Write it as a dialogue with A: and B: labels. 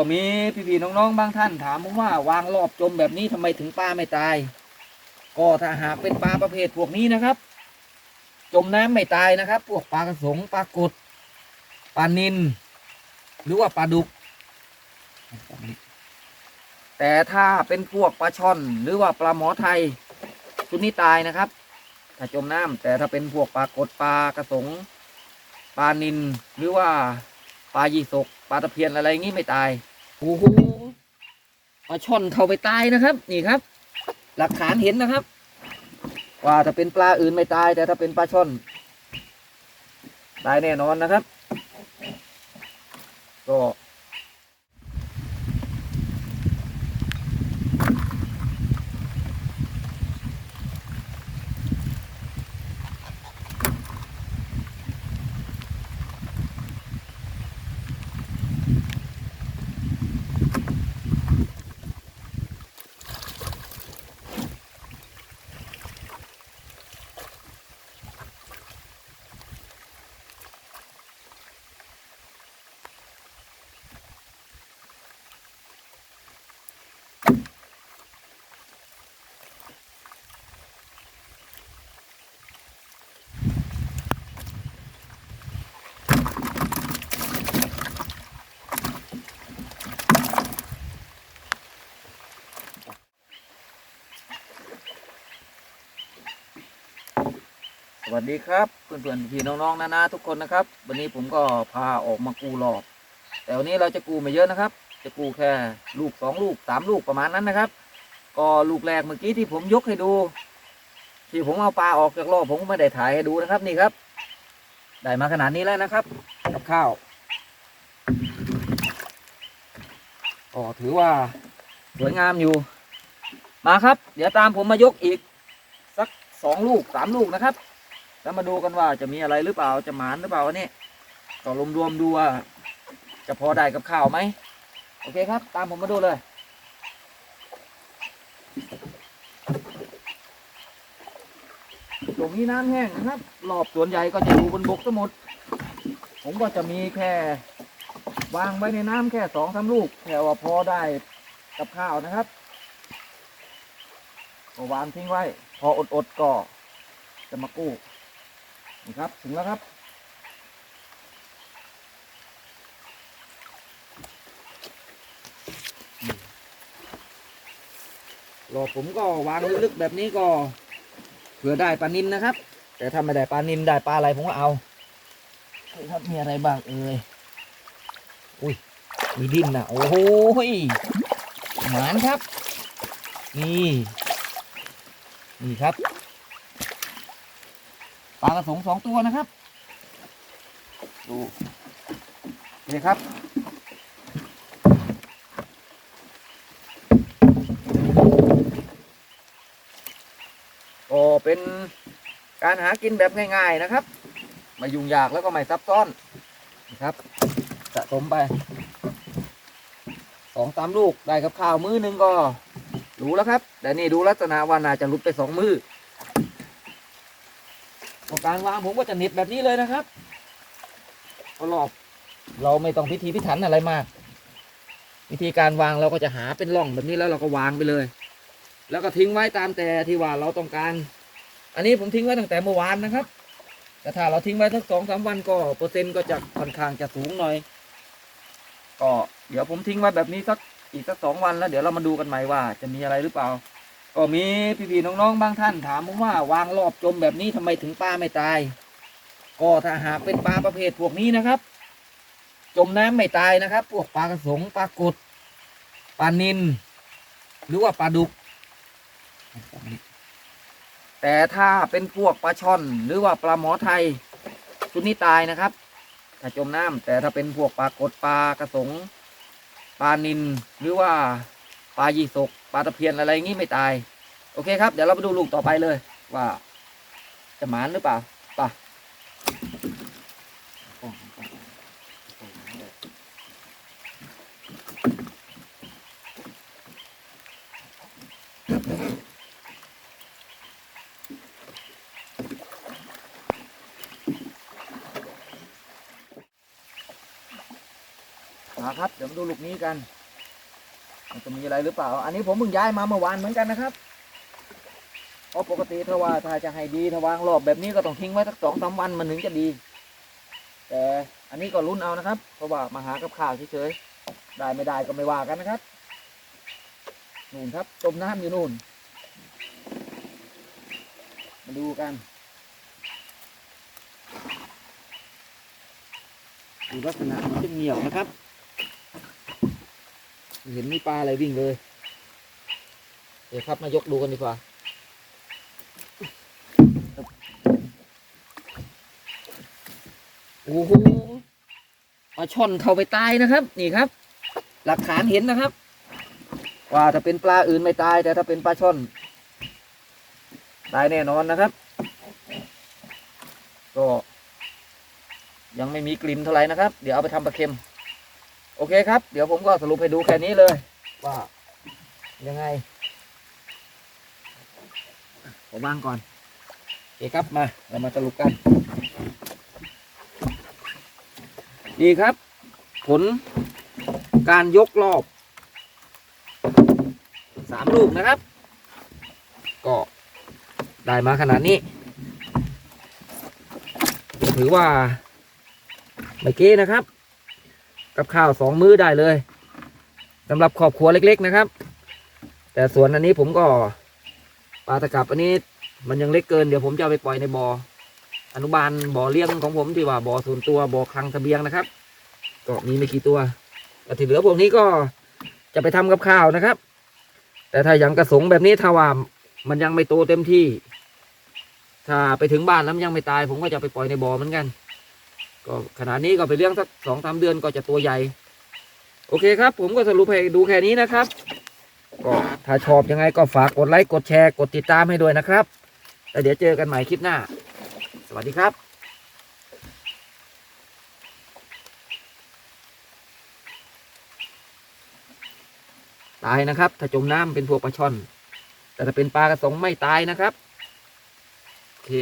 A: ก็มีพี่ๆน้องๆบางท่านถามผมว่าวางรอบจมแบบนี้ทำไมถึงปลาไม่ตาย ก็ถ้าหากเป็นปลาประเภทพวกนี้นะครับ จมน้ำไม่ตายนะครับ พวกปลากระสงปลากดปลานินหรือว่าปลาดุก แต่ถ้าเป็นพวกปลาช่อน หรือว่าปลาหมอไทยชุดนี้ตายนะครับ ถ้าจมน้ำแต่ถ้าเป็นพวกปลากดปลากระสงปลานินหรือว่าปลายี่สกปลาตะเพียนอะไรอย่างงี้ไม่ตาย โอ้โหปลาช่อนเข้าไปตายนะครับ นี่ครับ หลักฐานเห็นนะครับ ว่าถ้าเป็นปลาอื่นไม่ตาย แต่ถ้าเป็นปลาช่อน ตายแน่นอนนะครับ ก็ วัสดีครับเพื่อนๆพี่น้องๆนานาทุกคนนะครับ วันนี้ผมก็พาออกมากูรอบแต่วันนี้เราจะกูไม่เยอะนะครับ จะกูแค่ลูกสองลูกสามลูกประมาณนั้นนะครับ ก็ลูกแรกเมื่อกี้ที่ผมยกให้ดู ที่ผมเอาปลาออกจากรอบผมไม่ได้ถ่ายให้ดูนะครับนี่ครับ ได้มาขนาดนี้แล้วนะครับ กับข้าวก็ถือว่าสวยงามอยู่ มาครับ เดี๋ยวตามผมมายกอีก สักสองลูกสามลูกนะครับ แล้วมาดูกันว่าจะมีอะไรหรือเปล่าจะหมานหรือเปล่าวันนี้ก็รวมๆดูว่าจะพอได้กับข้าวไหมโอเคครับ ตามผมมาดูเลย ตรงนี้น้ำแห้งนะครับรอบสวนใหญ่ก็จะอยู่บนบกทั้งหมด ผมก็จะมีแค่วางไว้ในน้ำแค่สองสามลูกแค่ว่าพอได้กับข้าวนะครับก็วางทิ้งไว้ พออดๆก็จะมากู้ นี่ครับถึงแล้วครับรอผมก็วางลึกๆแบบนี้ก็เผื่อได้ปลานินนะครับ แต่ถ้าไม่ได้ปลานินได้ปลาอะไรผมก็เอาครับมีอะไรบ้างเอ่ยอุ้ยมีดินนะโอ้โหหมานครับ นี่ นี่ครับ ปลากระสงสองตัวนะครับ ดู นี่ครับ ก็เป็นการหากินแบบง่าย ๆนะครับ ไม่ยุ่งยากแล้วก็ไม่ซับซ้อนนะครับสะสมไปสองสามลูกได้กับข้าวมื้อหนึงก็รู้แล้วครับ แต่นี่ดูลักษณะว่าน่าจะลุดไปสองมือ พอการวางผมก็จะหนิบแบบนี้เลยนะครับก็รอบเราไม่ต้องพิธีพิถันอะไรมาก วิธีการวางเราก็จะหาเป็นร่องแบบนี้แล้วเราก็วางไปเลย แล้วก็ทิ้งไว้ตามแต่ที่ว่าเราต้องการ อันนี้ผมทิ้งไว้ตั้งแต่เมื่อวานนะครับ แต่ถ้าเราทิ้งไว้สักสองสามวันก็เปอร์เซ็นต์ก็จะค่อนข้างจะสูงหน่อย ก็เดี๋ยวผมทิ้งไว้แบบนี้สักอีกสักสองวันแล้วเดี๋ยวเรามาดูกันใหม่ว่าจะมีอะไรหรือเปล่า ก็มีพี่ๆน้องๆบางท่านถามผมว่าวางรอบจมแบบนี้ทำไมถึงปลาไม่ตาย ก็ถ้าหากเป็นปลาประเภทพวกนี้นะครับ จมน้ำไม่ตายนะครับ พวกปลากระสงปลากดปลานินหรือว่าปลาดุก แต่ถ้าเป็นพวกปลาช่อน หรือว่าปลาหมอไทยชุดนี้ตายนะครับ ถ้าจมน้ำแต่ถ้าเป็นพวกปลากดปลากระสงปลานินหรือว่า ปลายี่สกปลาตะเพียนอะไรอย่างนี้ไม่ตาย โอเคครับ เดี๋ยวเราไปดูลูกต่อไปเลย ว่า จะหมานหรือเปล่าไป่ะคมาครับ เดี๋ยวมาดูลูกนี้กัน มันจะมีอะไรหรือเปล่า อันนี้ผมเพิ่งย้ายมาเมื่อวานเหมือนกันนะครับเพราะปกติถ้าว่าถ้าจะให้ดีถ้าวางรอบแบบนี้ก็ต้องทิ้งไว้สักสองสามวันมันถึงจะดี แต่อันนี้ก็ลุ้นเอานะครับ เพราะว่ามาหากับข้าวเฉยๆได้ไม่ได้ก็ไม่ว่ากันนะครับนู่นครับจมน้ำอยู่นู่น มาดูกันดูลักษณะมันจะเงียบนะครับ เห็นมีปลาอะไรวิ่งเลย เดี๋ยวครับมายกดูกันดีกว่าโอ้โหปลาช่อนเข้าไปตายนะครับ นี่ครับ หลักฐานเห็นนะครับ ว่าถ้าเป็นปลาอื่นไม่ตาย แต่ถ้าเป็นปลาช่อน ตายแน่นอนนะครับ ก็ยังไม่มีกลิ่นเท่าไหร่นะครับ เดี๋ยวเอาไปทำปลาเค็ม โอเคครับ เดี๋ยวผมก็สรุปให้ดูแค่นี้เลยว่ายังไง ผมวางก่อนโอเคครับมา เรามาสรุปกันดีครับ ผลการยกรอบสามลูกนะครับ ก็ได้มาขนาดนี้ ถือว่าไม่เก้นะครับ กับข้าวสองมื้อได้เลยสำหรับครอบครัวเล็ก ๆนะครับ แต่ส่วนอันนี้ผมก็ปลาตะกับอันนี้มันยังเล็กเกินเดี๋ยวผมจะไปปล่อยในบ่ออนุบาลบ่อเลี้ยงของผมที่ว่าบ่อส่วนตัวบ่อคลังทะเบียงนะครับ ก็มีไม่กี่ตัวแต่ที่เหลือพวกนี้ก็จะไปทำกับข้าวนะครับ แต่ถ้าอย่างกระสงแบบนี้ถ้าว่ามันยังไม่โตเต็มที่ ถ้าไปถึงบ้านแล้วมันยังไม่ตาย ผมก็จะไปปล่อยในบ่อเหมือนกัน ก็ขนาดนี้ก็ไปเลี้ยงสักสองสามเดือนก็จะตัวใหญ่ โอเคครับ ผมก็สรุปให้ดูแค่นี้นะครับ ก็ถ้าชอบยังไงก็ฝากกดไลค์กดแชร์กดติดตามให้ด้วยนะครับแล้วเดี๋ยวเจอกันใหม่คลิปหน้า สวัสดีครับตายนะครับ ถ้าจมน้ำเป็นพวกปลาช่อน แต่ถ้าเป็นปลากระสงไม่ตายนะครับ โอเค